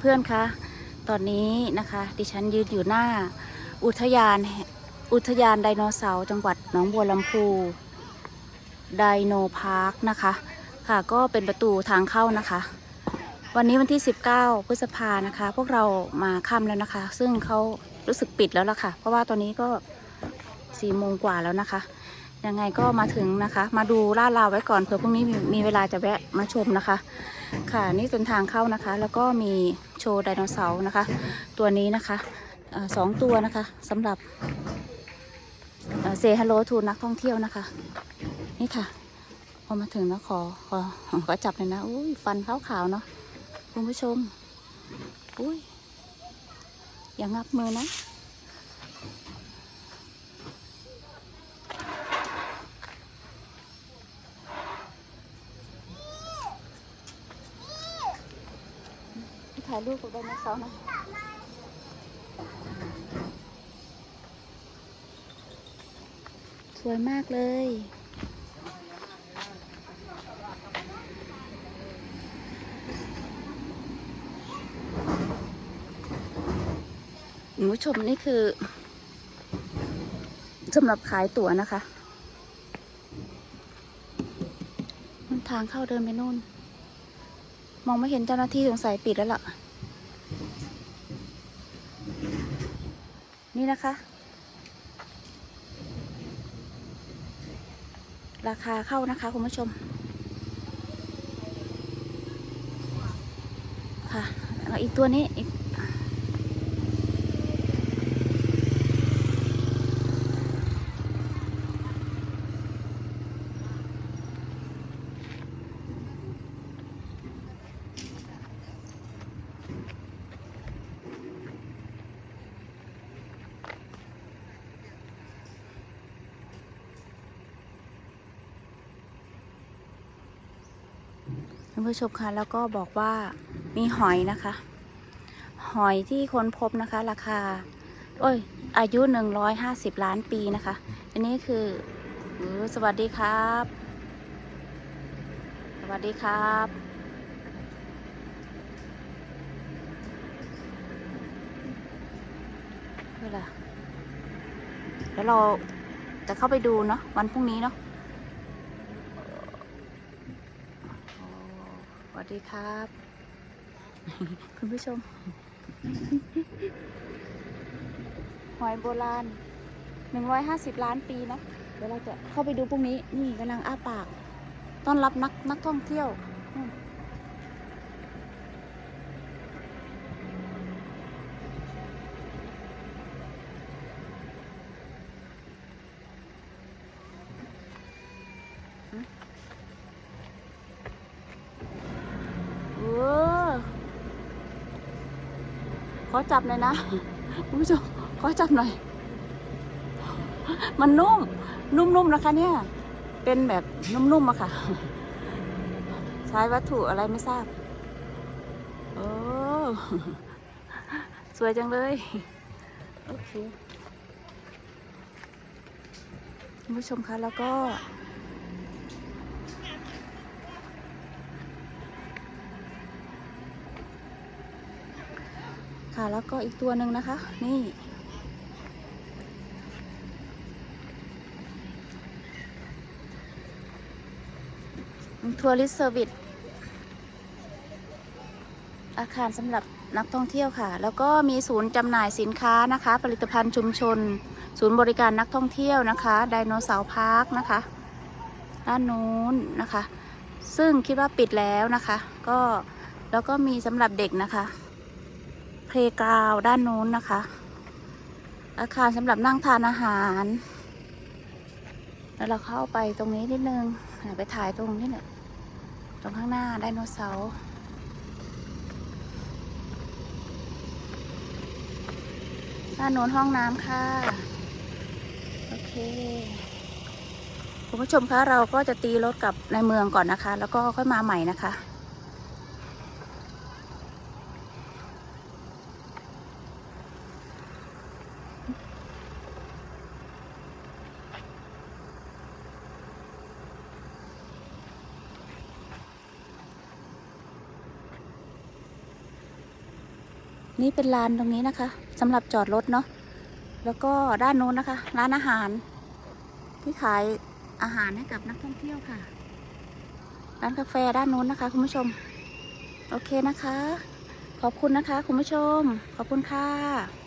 เพื่อนๆคะ ตอนนี้นะคะ ดิฉันยืนอยู่หน้า อุทยานอุทยานไดโนเสาร์จังหวัดหนองบัวลำพูไดโนพาร์คนะคะ ค่ะก็เป็นประตูทางเข้านะคะ วันนี้วันที่ 19 พฤษภานะคะ พวกเรามาค่ำแล้วนะคะ ซึ่งเขารู้สึกปิดแล้วล่ะค่ะ เพราะว่าตอนนี้ก็4โมงกว่าแล้วนะคะ ยังไงก็มาถึงนะคะ มาดูลาดราวไว้ก่อนเผื่อพรุ่งนี้มีเวลาจะแวะมาชมนะคะ ค่ะนี่เป็นทางเข้านะคะ แล้วก็มีโชว์ไดโนเสาร์นะคะ ตัวนี้นะคะสองตัวนะคะสำหรับเซฮัลโลทูนักท่องเที่ยวนะคะ นี่ค่ะ พอมาถึงแล้วขอขอขอจับเลยนะอุ้ยฟันขาวๆเนาะคุณผู้ชมอุ้ยอย่างงับมือนะ ถ่ายรูปกับไดโนเสาร์นะสวยมากเลยคุณผู้ชมนี่คือสำหรับขายตั๋วนะคะ มันทางเข้าเดินไปนู่น มองไม่เห็นเจ้าหน้าที่สงสัยปิดแล้วล่ะ นี่นะคะ ราคาเข้านะคะคุณผู้ชม ค่ะแล้วอีกตัวนี้อีกานผู้ชมคะแล้วก็บอกว่ามีหอยนะคะ หอยที่ค้นพบนะคะ ราคา โอ้ย อายุหนึ่งร้อยห้าสิบล้านปีนะคะ อันนี้คืออสวัสดีครับ สวัสดีครับเวลาเดี๋ยวเราจะเข้าไปดูเนาะวันพรุ่งนี้เนาะ ส วัสดีครับ คุณผู้ชม หอยโบราณหนึ่งร้อยห้าสิบล้านปีนะ เดี๋ยวเราจะเข้าไปดูพรุ่งนี้ นี่กำลังอ้าปาก ต้อนรับนักนักท่องเที่ยวอืมเออ ขอจับหน่อยนะคุณผู้ชมขอจับหน่อย มันนุ่ม นุ่มๆนะคะเนี่ย เป็นแบบนุ่มๆอะค่ะ ใช้วัตถุอะไรไม่ทราบ โอ้สวยจังเลย โอเคคุณผู้ชมคะแล้วก็ ค่ะ แล้วก็อีกตัวหนึ่งนะคะ นี่ทัวริสเซอร์วิสอาคารสำหรับนักท่องเที่ยวค่ะ แล้วก็มีศูนย์จำหน่ายสินค้านะคะ ผลิตภัณฑ์ชุมชน ศูนย์บริการนักท่องเที่ยวนะคะไดโนเสาร์พาร์คนะคะด้านนู้นนะคะ ซึ่งคิดว่าปิดแล้วนะคะ ก็แล้วก็มีสำหรับเด็กนะคะ เพลกาวด้านนู้นนะคะ อาคารสำหรับนั่งทานอาหาร แล้วเราเข้าไปตรงนี้นิดนึงไปถ่ายตรงนี้เนี่ยตรงข้างหน้าไดโนเสาร์ด้านโน้นห้องน้ำค่ะ โอเค คุณผู้ชมคะเราก็จะตีรถกลับในเมืองก่อนนะคะ แล้วก็ค่อยมาใหม่นะคะ นี่เป็นลานตรงนี้นะคะสำหรับจอดรถเนาะแล้วก็ด้านโน้นนะคะ ร้านอาหาร ที่ขายอาหารให้กับนักท่องเที่ยวค่ะร้านกาแฟด้านโน้นนะคะ คุณผู้ชม โอเคนะคะ ขอบคุณนะคะ คุณผู้ชม ขอบคุณค่ะ